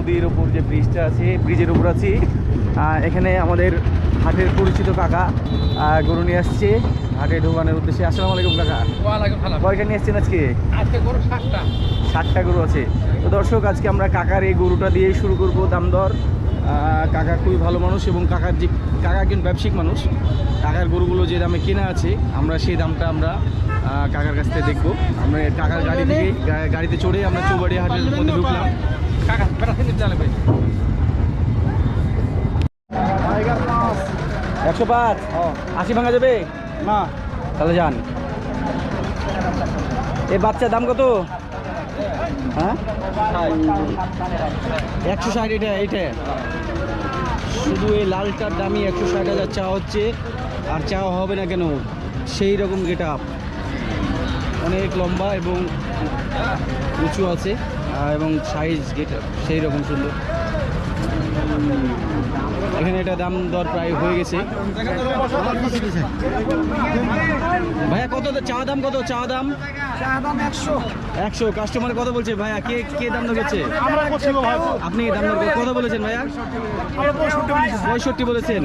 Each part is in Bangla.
নদীর ওপর যে ব্রিজটা আছে ব্রিজের উপর আছি। এখানে আমাদের হাটের পরিচিত কাকা গরু নিয়ে আসছে। হাটে ঢোকানোর উদ্দেশ্যে। আসসালামু আলাইকুম কাকা। কয়টা নিয়ে আসছেন আজকে? আজকে গরু ষাটটা গরু আছে। তো দর্শক আজকে আমরা কাকার এই গরুটা দিয়েই শুরু করব দাম দর কাকা খুবই ভালো মানুষ এবং কাকার যে কাকা একজন ব্যবসায়িক মানুষ। কাকার গরুগুলো যে দামে কেনা আছে আমরা সেই দামটা আমরা কাকার কাছ থেকে দেখব। আমরা কাকার গাড়ি থেকে গাড়িতে চড়ে আমরা চৌবাড়ি হাটের মধ্যে ঢুকলাম। একশো পাঁচ। আশি ভাঙা যাবে? না। তাহলে যান। এই বাচ্চার দাম কত? হ্যাঁ? একশো ষাট এটা এইটা। শুধু এই লালটার দামই একশো ষাট হাজার চা হচ্ছে আর চা হবে না কেন? সেই রকম গেট আপ অনেক লম্বা এবং উঁচু আছে। এবং সাইজ গেট সেই রকম সুন্দর এখানে এটা দাম দর প্রায় হয়ে গেছে। ভাইয়া কত চা দাম কত? চা দাম? একশো। কাস্টমার কত বলছে? ভাইয়া কে কে দাম করছে? আপনি দাম কত বলেছেন ভাইয়া? পঁয়ষট্টি বলেছেন।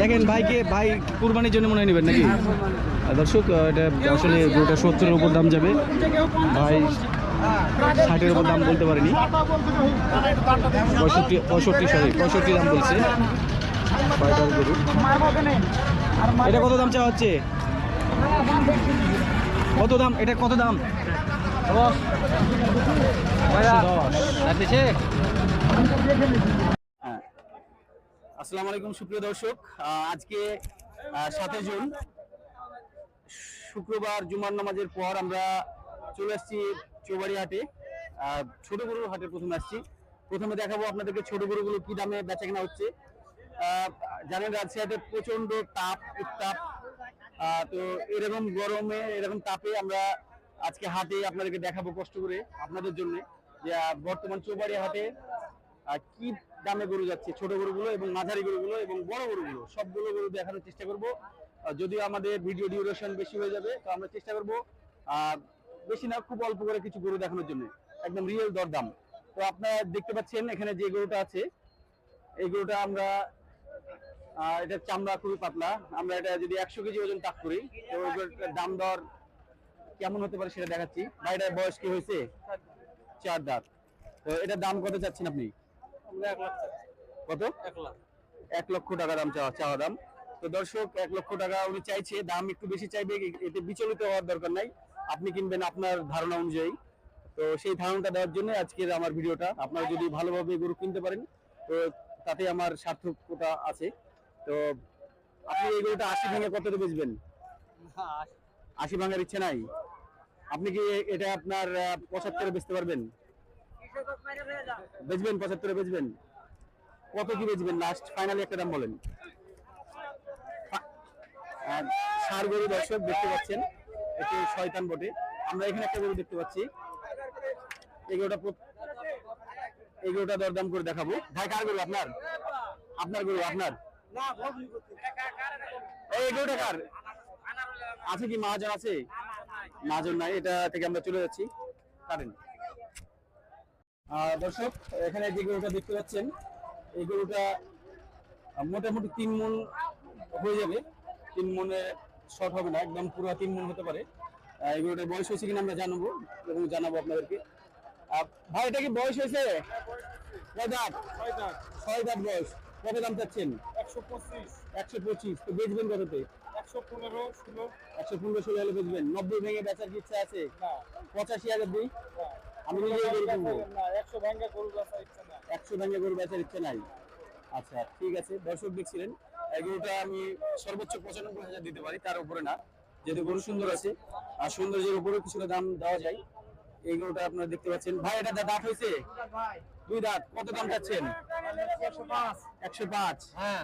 দেখেন ভাইকে ভাই কুরবানির জন্য মনে নেবেন নাকি? দর্শক এটা আসলে গরুটা সত্তরের উপর দাম যাবে। ভাই, ষাটের উপর দাম বলতে পারেনি। পঁয়ষট্টি পঁয়ষট্টি সরি পঁয়ষট্টি দাম বলছে। এটা কত দাম চাওয়া হচ্ছে? কত দাম? এটা কত দাম? হ্যাঁ। আসসালামু আলাইকুম, সুপ্রিয় দর্শক। আজকে সাতই জুন। শুক্রবার জুমার নামাজের পর আমরা চলে আসছি চৌবাড়ি হাটে। ছোট গরুর হাটে প্রথমে আসছি। প্রথমে দেখাবো আপনাদেরকে ছোট গরুগুলো কি দামে বেচা কেনা হচ্ছে। জানেন রাজশাহীতে প্রচণ্ড তাপ, উত্তাপ। তো এরকম গরমে, এরকম তাপে আমরা আজকে হাটে আপনাদেরকে দেখাবো কষ্ট করে আপনাদের জন্য যে বর্তমান চৌবাড়ি হাটে কি দামে গরু যাচ্ছে। ছোট গরুগুলো এবং মাঝারি গরুগুলো এবং বড় গরুগুলো, সবগুলো গরু দেখানোর চেষ্টা করব। যদিও আমাদের ভিডিও ডিউরেশন বেশি হয়ে যাবে তো আমরা চেষ্টা করব বেশি না খুব অল্প করে কিছু গরু দেখানোর জন্য। একদম রিয়েল দরদাম। তো আপনারা দেখতে পাচ্ছেন এখানে যে গরুটা আছে এই গরুটা আমরা এটার চামড়া খুবই পাতলা। আমরা এটা যদি একশো কেজি ওজন তাক করি তো দাম দর কেমন হতে পারে সেটা দেখাচ্ছি। ভাই এটার বয়স কি হয়েছে? চার দাঁত। তো এটার দাম কত চাচ্ছেন আপনি? কত? এক লক্ষ টাকা দাম চাওয়া চাওয়া দাম। তো দর্শক এক লক্ষ টাকা উনি চাইছে দাম একটু বেশি চাইবে এতে বিচলিত হওয়ার দরকার নাই। আপনি কিনবেন আপনার ধারণা অনুযায়ী। তো সেই ধারণাটা দেওয়ার জন্য আজকের আমার ভিডিওটা। আপনারা যদি ভালোভাবে গরু কিনতে পারেন তো তাতে আমার সার্থকতা আছে। তো আপনি এই গরুটা আশি ভেঙে কত বেচবেন? আশি ভাঙার ইচ্ছে নাই। আপনি কি এটা আপনার পঁচাত্তরে বেচতে পারবেন? বেচবেন পঁচাত্তরে বেচবেন। কত কি বেচবেন? লাস্ট ফাইনালি একটা দাম বলেন। ষাড় গরু দর্শক দেখতে পাচ্ছেন একটু শয়তান বটে। আমরা এখানে একটা গরু দেখতে পাচ্ছি। এই গরুটা দরদাম করে দেখাবো। ভাই, কার গরু? আপনার? আপনার গরু, আপনার? কার? আছে কি মহাজন আছে? মাহাজন নাই, এটা থেকে আমরা চলে যাচ্ছি। কারেন্ট দর্শক, এখানে যে গরুটা দেখতে পাচ্ছেন, এই গরুটা মোটামুটি তিন মন হয়ে যাবে। তিন মনে শর্ট হবে না একদম পুরো তিন মন হতে পারে। এই বয়স হয়েছে কিনা আমরা জানাব এবং জানাব আপনাদেরকে। ভাই এটা কি বয়স হয়েছে? কয় দাঁত? ছয় দাঁত। বয়স। কত দাম চাচ্ছেন? একশো পঁচিশ। একশো পঁচিশ। তো বেচবেন কততে? একশো পনেরো ষোলো। একশো পনেরো ষোলো হলে বেচবেন। নব্বই ভেঙে বেচার কি ইচ্ছা আছে? পঁচাশি হাজার দিই? আমি একশো গরু ইচ্ছা একশো ভেঙে গরু বেচার ইচ্ছে নাই। আচ্ছা ঠিক আছে। দর্শক দেখছিলেন এই গরুটা আমি সর্বোচ্চ পঁচানব্বই হাজার দিতে পারি তার উপরে না। যেহেতু গরু সুন্দর আছে আর সৌন্দর্যের উপরে কিছুটা দাম দেওয়া যায়। এই গরুটা আপনারা দেখতে পাচ্ছেন। ভাই এটা দা- দাঁত হয়েছে? দুই দাঁত কত দাম চাচ্ছেন? একশো পাঁচ। হ্যাঁ।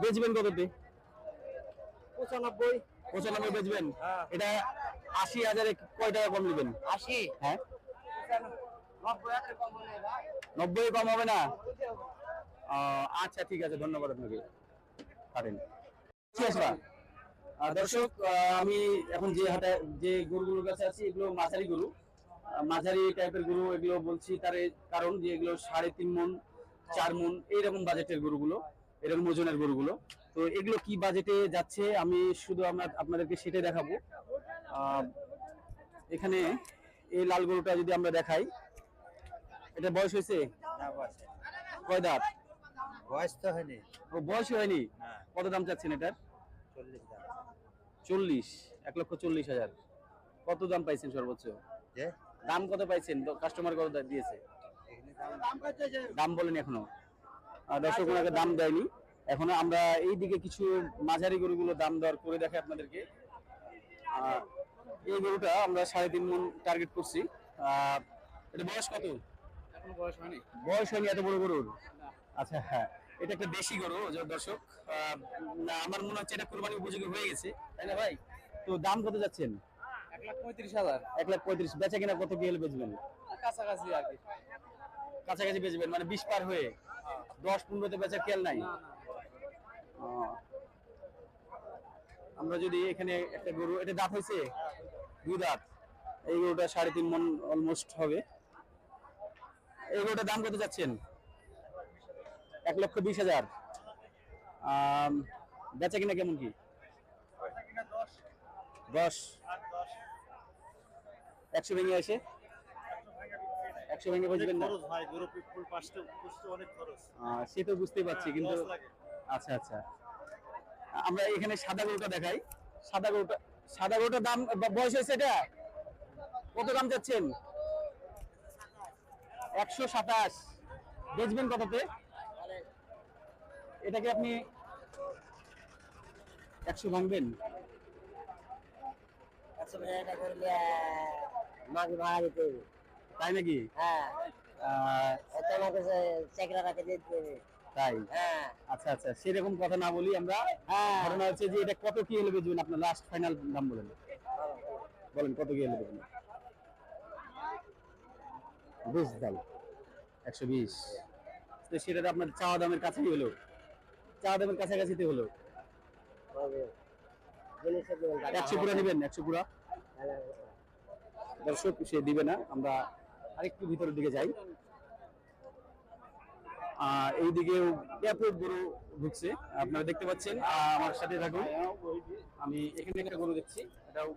বেচবেন কততে? পঁচানব্বই। পঁচানব্বই বেচবেন? হ্যাঁ। এটা আশি হাজারে কয় টাকা কম নেবেন? আশি? হ্যাঁ। নব্বই কম হবে না? আচ্ছা ঠিক আছে ধন্যবাদ আপনাকে। পারেন। দর্শক আমি এখন যে হাটে যে গরুগুলোর কাছে আছি এগুলো মাঝারি গরু। মাঝারি টাইপের গরু এগুলো বলছি তার কারণ যে এগুলো সাড়ে তিন মন চার মন এইরকম বাজেটের গরুগুলো এরকম ওজনের গরুগুলো। তো এগুলো কি বাজেটে যাচ্ছে আমি শুধু আমরা আপনাদেরকে সেটাই দেখাবো। এখানে এই লাল গরুটা যদি আমরা দেখাই এটা বয়স হয়েছে? কয় দাঁত? বয়স তো হয়নি। ও বয়স হয়নি? হ্যাঁ। কত দাম চাচ্ছেন এটার? চল্লিশ এক লক্ষ চল্লিশ হাজার। কত দাম পাইছেন সর্বোচ্চ? দাম কত পাইছেন? কাস্টমার কত দিয়েছে? দাম বলেনি এখনও। দর্শক ওনাকে দাম দেয়নি। এখনও আমরা এই দিকে কিছু মাঝারি গরুগুলো দাম দর করে দেখে আপনাদেরকে। এই গরুটা আমরা সাড়ে তিন মন টার্গেট করছি। এটা বয়স কত? বয়স হয়নি। বয়স হয়নি এত বড় গরুর? আচ্ছা হ্যাঁ। এটা একটা দেশি গরু দর্শক। আমার মনে হচ্ছে এটা কোরবানি উপযোগী হয়ে গেছে। তাই না ভাই? তো দাম কত যাচ্ছেন? এক লাখ পঁয়ত্রিশ হাজার। এক লাখ পঁয়ত্রিশ। বেচা কিনা কত গেলে বেচবেন? কাছাকাছি আর কি। কাছাকাছি বেচবেন মানে বিশ পার হয়ে। দশ পনেরোতে বেচা খেয়াল নাই। আমরা যদি এখানে একটা গরু এটা দাঁত হয়েছে? দুই দাঁত। এই গরুটা সাড়ে তিন মন অলমোস্ট হবে। এই গরুটার দাম কত যাচ্ছেন? এক লক্ষ বিশ হাজার। বেচা কিনা কেমন কি? দশ। একশো ভেঙে আসে? একশো ভেঙে বুঝবেন না? সে তো বুঝতেই পারছি কিন্তু আচ্ছা আচ্ছা। আমরা এখানে সাদা গরুটা দেখাই। সাদা গরুটা সাদা গরুটার দাম বয়স হয়েছে এটা? কত দাম যাচ্ছেন একশো সাতাশ। বেচবেন কততে? এটাকে আপনি একশো ভাঙবেন? তাই নাকি? হ্যাঁ। তাই? হ্যাঁ। আচ্ছা আচ্ছা সেরকম কথা না বলি আমরা। হ্যাঁ। ঘটনা হচ্ছে যে এটা কত কি হলে বেচবেন আপনার লাস্ট ফাইনাল দাম বলেন? বলেন কত কি হলে দেবেন বিশ দাম একশো বিশ। সেটা আপনার চাওয়া দামের কাছেই হলো চাওয়া দামের কাছাকাছিতে হলো। দেবেন। একশো পুরা নেবেন একশো পুরা। দর্শক সে দিবে না। আমরা আরেকটু ভিতরের দিকে যাই। আহ, এইদিকেও ব্যাপক গরু ঢুকছে আপনারা দেখতে পাচ্ছেন। আমার সাথে থাকুন। আমি এখানে একটা গরু দেখছি। এটাও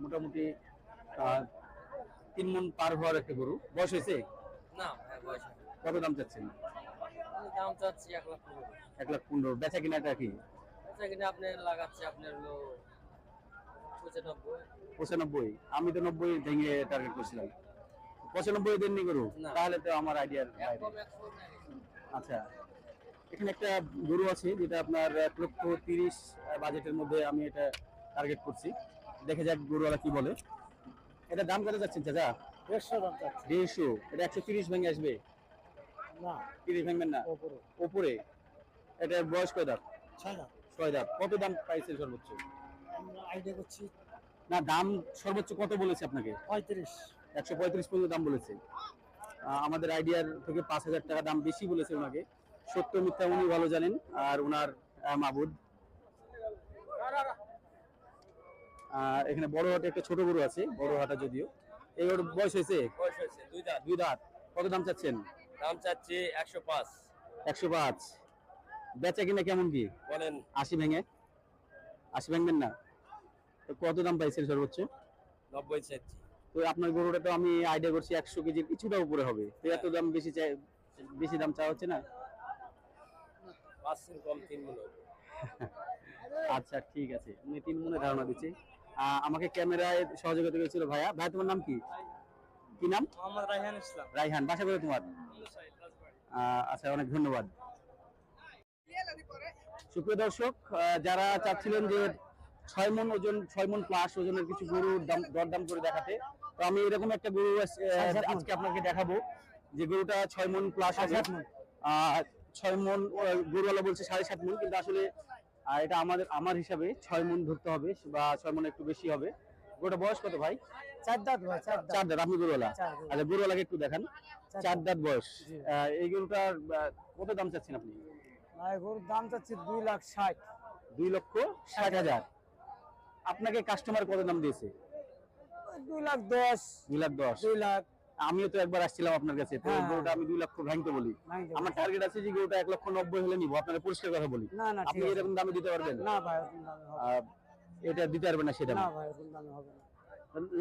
মোটামুটি তিন মন পার হওয়ার একটা গরু। বয়স হয়েছে? না হ্যাঁ। কত দাম চাচ্ছেন? দাম চাচ্ছি এক লাখ পনেরো। এক লাখ পনেরো। বেচা কিনাটা কি? আচ্ছা কিনা আপনি লাগাচ্ছে আপনার হলো পঁচানব্বই। পঁচানব্বই। আমি তো নব্বই ভেঙে টার্গেট করছিলাম। পঁচানব্বই দেননি গরু? তাহলে তো আমার আইডিয়ার। আচ্ছা। এখানে একটা গরু আছে যেটা আপনার এক লক্ষ তিরিশ বাজেটের মধ্যে আমি এটা টার্গেট করছি। দেখে যাক গরুওয়ালা কি বলে। এটা দাম কত যাচ্ছেন চাচা? দেড়শো দাম চাচ্ছে। দেড়শো। এটা একশো তিরিশ ভেঙে আসবে। না। ভাঙবেন না? এটা বয়স কয় দাঁত? ছয় ছয় দাঁত। কত দাম পাইছেন সর্বোচ্চ? আমরা আইডিয়া করছি না দাম সর্বোচ্চ কত বলেছে আপনাকে? পঁয়ত্রিশ। একশো পঁয়ত্রিশ পর্যন্ত দাম বলেছে। আমাদের আইডিয়ার থেকে পাঁচ হাজার টাকা দাম বেশি বলেছে ওনাকে। সত্য মিথ্যা উনি ভালো জানেন। আর ওনার মাবুদ। আর এখানে বড় হাটে একটা ছোট গরু আছে বড় হাটা যদিও। এই বয়স হয়েছে? বয়স হয়েছে দুই দাঁত। দুই দাঁত। কত দাম চাচ্ছেন? দাম চাচ্ছি একশো পাঁচ। একশো পাঁচ। বেচা কিনা কেমন কি? বলেন। আশি ভেঙে? আশি ভাঙবেন না? তো কত দাম পাইছেন সর্বোচ্চ? নব্বই চাচ্ছি। তো আপনার গরুটা তো আমি আইডিয়া করছি একশো কেজির কিছুটা উপরে হবে। তো এত দাম বেশি চাই বেশি দাম চাওয়া হচ্ছে না? পাঁচ কম তিনগুলো আচ্ছা ঠিক আছে। উনি তিন মনে ধারণা দিচ্ছে। আমাকে ক্যামেরায় সহযোগিতা করেছিল ভাইয়া। ভাই তোমার নাম কি? কি নাম? মোহাম্মদ রাইহান ইসলাম। রাইহান বাসা করে তোমার? আচ্ছা অনেক ধন্যবাদ। সুপ্রিয় দর্শক যারা চাচ্ছিলেন যে ছয় মন ওজন ছয় মন প্লাস ওজনের কিছু গরুর দাম দরদাম করে দেখাতে তো আমি এরকম একটা গরু আজকে আপনাকে দেখাবো। যে গরুটা ছয় মন প্লাস হবে ছয় মন গরুওয়ালা বলছে সাড়ে সাত মন কিন্তু আসলে এটা আমাদের আমার হিসাবে ছয় মন ধরতে হবে বা ছয় মন একটু বেশি হবে। গরুটা বয়স কত ভাই? চার দাঁত ভাই চার দাঁত। আপনি গরুওয়ালা? আচ্ছা গরুওয়ালাকে একটু দেখান। চার দাঁত। বয়স। এই গরুটার কত দাম চাচ্ছেন আপনি? ভাই গরুর দাম চাচ্ছি দুই লাখ ষাট। দুই লক্ষ ষাট হাজার। আপনাকে কাস্টমার কত দাম দিয়েছে? দুই লাখ দশ। দুই লাখ দশ। দুই লাখ। আমিও তো একবার আসছিলাম আপনার কাছে তো হ্যাঁ। গরুটা আমি দুই লক্ষ ভাঙতে বলি। আমার টার্গেট আছে যে গরুটা এক লক্ষ নব্বই হলে নিবো আপনারা পরিষ্কার কথা বলি। আপনি এরকম দামে দিতে পারবেন? না ভাই এটা দিতে পারবেন না সেটা না ভাই ওরকম দামে হবে না।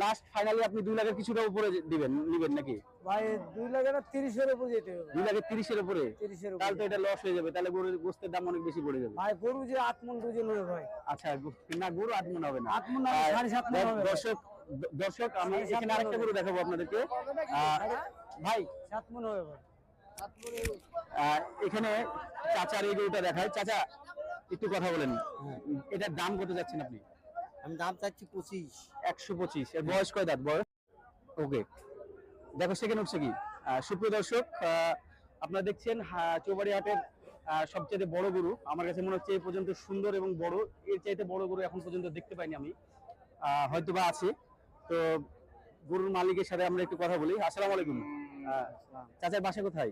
লাস্ট ফাইনালি আপনি দুই লাখের কিছুটা উপরে দিবেন নিবেন নাকি? ভাই দুই লাখ এটা তিরিশের উপর যেতে হবে। দুই লাখের তিরিশের উপরে? তিরিশের তাহলে তো এটা লস হয়ে যাবে তাহলে গরুর গোস্তের দাম অনেক বেশি পড়ে যাবে। ভাই গরু যে আট মন দুজন হবে ভাই আচ্ছা না গরু আট মন হবে না। আট মন না সাড়ে সাত হবে। দর্শক দর্শক আমি এখানে আরেকটা গরু দেখাবো আপনাদেরকে। ভাই। সাত মন হবে ভাই। এখানে চাচার এই গরুটা দেখায় চাচা একটু কথা বলেন। এটার দাম কত যাচ্ছেন আপনি? আমি দাম চাচ্ছি পঁচিশ। একশো পঁচিশ। এর বয়স কয় দাঁত? বয়স? ওকে। দেখো সেকেন্ড উঠছে কি? সুপ্রিয় দর্শক আপনারা দেখছেন হা- চৌবাড়ি হাটের সবচেয়ে বড় গরু। আমার কাছে মনে হচ্ছে এই পর্যন্ত সুন্দর এবং বড়। এর চাইতে বড় গরু এখন পর্যন্ত দেখতে পাইনি আমি। হয়তো বা আছে। তো গরুর মালিকের সাথে আমরা একটু কথা বলি। আসসালামু আলাইকুম। চাচার বাসা কোথায়?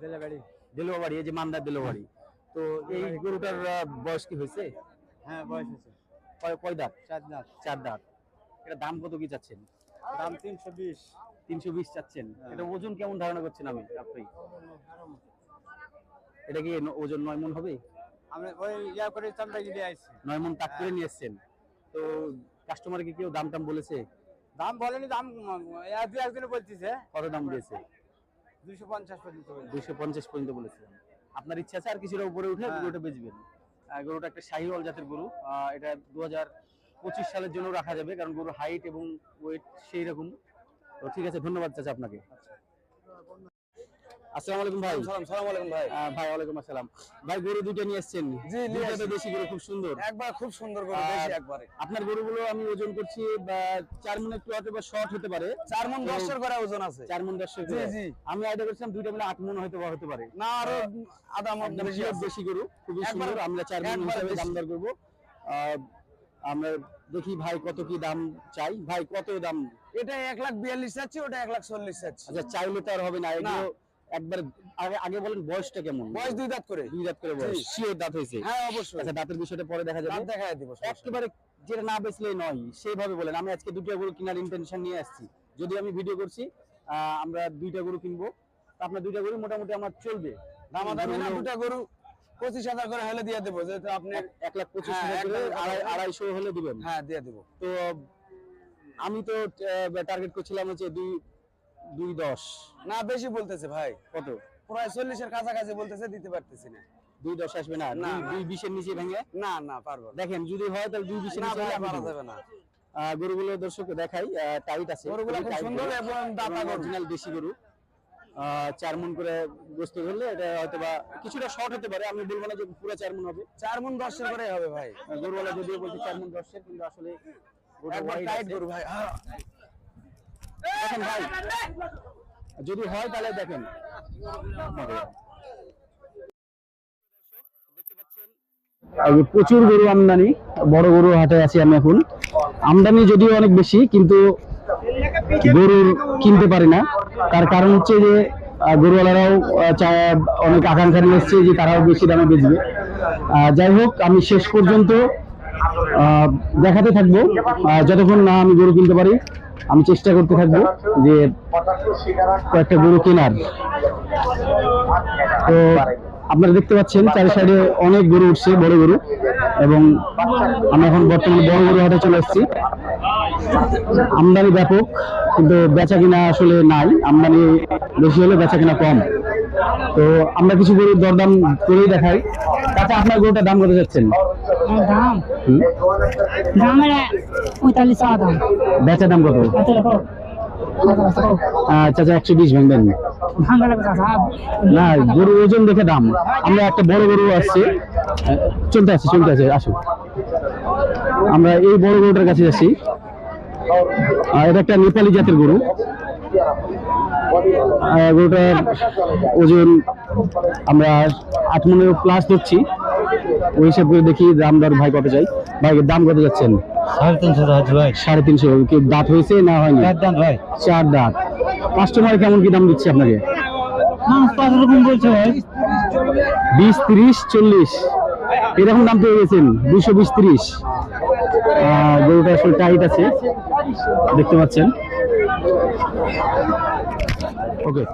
দিলাবাড়ি। দেলোয়া বাড়ি এই যে মান্দার দেলোয়া বাড়ি তো এই গরুটার বয়স কি হয়েছে? হ্যাঁ বয়স আছে কয় কয় দাঁত? চার দাঁত। চার দাঁত। এটা দাম কত কি চাচ্ছেন? দাম তিনশো বিশ। তিনশো বিশ চাচ্ছেন। হ্যাঁ। এটা ওজন কেমন ধারণা করছেন আমি আপনি? এটা কি ওজন নয় মন হবে? ওই ইয়া করে চামড়া নয় মন তাক করে নিয়ে এসছেন তো কাস্টমারকে কেউ দাম টাম বলেছে? দাম বলেনি দাম দু একজনে বলতেছে। কত দাম দিয়েছে? দুইশো পঞ্চাশ পর্যন্ত দুইশো পঞ্চাশ পর্যন্ত বলেছে। আপনার ইচ্ছা আছে আর কিছুটা উপরে উঠে হ্যাঁ। গরুটা বেচবেন। গরুটা একটা শাহিওয়াল জাতের গরু। এটা দু পঁচিশ সালের জন্য রাখা যাবে, কারণ গরুর হাইট এবং ওয়েট সেই রকম তো ঠিক আছে, ধন্যবাদ চাচা আপনাকে। আসসালামু আলাইকুম ভাই। সালাম সালাম আলাইকুম ভাই। ভাই ওয়ালাইকুম আসসালাম। ভাই গরু দুটো নিয়ে এসেছেন জি, দুটো দেশি গরু খুব সুন্দর। একবার খুব সুন্দর করে দেশি একবারে। আপনার গরুগুলো আমি ওজন করছি একটু শর্ট হতে পারে। মন করে ওজন আছে। মন জি জি। আমি আইডিয়া করছিলাম মিলে মন হতে পারে। না আরও আধা বেশি দেশি গরু সুন্দর। আমরা চার একবার হিসাবে দেশি। দাম দর করব আমরা দেখি ভাই কত কি দাম চাই। ভাই কত দাম? এটা এক লাখ বিয়াল্লিশ চাচ্ছি ওটা এক লাখ চল্লিশ চাচ্ছি আচ্ছা চাইলে তো আর হবে না। এগুলো একবার আগে বলেন বয়সটা কেমন? বয়স দুই দাঁত করে। দুই দাঁত করে বয়স। শিওর দাঁত হয়েছে? হ্যাঁ অবশ্যই। আচ্ছা দাঁতের বিষয়টা পরে দেখা যাবে। দেখাই দিব একেবারে যেটা না বেচলেই নয় সেইভাবে বলেন। আমি আজকে দুটো গরু কেনার ইন্টেনশন নিয়ে আসছি। যদি আমি ভিডিও করছি আমরা দুইটা গরু কিনবো। আপনার দুইটা গরু মোটামুটি আমার চলবে। দামাদামি না দুটা গরু পঁচিশ হাজার করে হলে দিয়ে দেবো। যেহেতু আপনি এক- লাখ পঁচিশ হ্যাঁ, আড়াইশো হলে দিবেন। হ্যাঁ দিয়ে দেবো। তো আমি তো টার্গেট করছিলাম হচ্ছে দুই দুই দশ। না বেশি বলতেছে ভাই। কত? প্রায় চল্লিশের কাছাকাছি বলতেছে দিতে পারতেছি না। দুই দশ আসবে না? দুই- বিশের নিচে ভেঙে? না না পারব দেখেন যদি হয় তাহলে দুই বিশের নিচে পারা যাবে না। গরুগুলো দর্শক দেখাই টাইট আছে। গরুগুলো খুব সুন্দর গরু। এবং দাতা অরিজিনাল দেশি গরু। আহ, চার মন করে গোস্ত ধরলে এটা হয়তো বা কিছুটা শর্ট হতে পারে আমি বলব না যে পুরো চার মন হবে। চার মন দশের করে হবে ভাই। গরুওয়ালা যদিও বলছে চার মন দশের কিন্তু আসলে একবার টাইট গরু ভাই হ্যাঁ। দেখেন ভাই। যদি হয় তাহলে দেখেন। প্রচুর গরু আমদানি, বড় গরু হাটে আছি আমি এখন। আমদানি যদিও অনেক বেশি, কিন্তু গরু কিনতে পারি না। তার কারণ হচ্ছে যে গরুওয়ালারাও অনেক আকাঙ্ক্ষা নিয়ে এসছে যে তারাও বেশি দামে বেচবে। যাই হোক, আমি শেষ পর্যন্ত দেখাতে থাকব। যতক্ষণ না আমি গরু কিনতে পারি। আমি চেষ্টা করতে থাকব যে কয়েকটা গরু কেনার। তো আপনারা দেখতে পাচ্ছেন চারি সাইডে অনেক গরু উঠছে, বড় গরু, এবং আমরা এখন বর্তমানে বড় গরু হাটে চলে এসেছি আমদানি ব্যাপক, কিন্তু বেচা কিনা আসলে নাই। আমদানি বেশি হলে বেচা কিনা কম। তো আমরা কিছু গরুর দরদাম করেই দেখাই। তাতে আপনার গরুটার দাম কত যাচ্ছেন? দাম? দামের পঁয়তাল্লিশ টাকা দাম। কত? কত? দেখো একশো বিশ ভাঙবেন। না গরু ওজন দেখে দাম। আমরা একটা বড় গরু আসছে। চলতে আছে চলতে আছে আসুন। আমরা এই বড় গরুটার কাছে যাচ্ছি। এটা একটা নেপালি জাতের গরু। গরুটার ওজন আমরা আট মনের প্লাস ধরছি। ওই হিসাব করে দেখি দাম দর ভাই কত চাই? ভাই দাম কত যাচ্ছেন? সাড়ে তিনশো ভাই। সাড়ে তিনশো। কি দাঁত হয়েছে না হয়নি? দাম ভাই। চার দাঁত। কাস্টমার কেমন কি দাম দিচ্ছে আপনাকে? পাঁচ রকম বলছে ভাই। বিশ তিরিশ চল্লিশ। এরকম দাম পেয়ে গেছেন দুশো বিশ তিরিশ। গরুটা আসলে টাইট আছে। দেখতে পাচ্ছেন। ওকে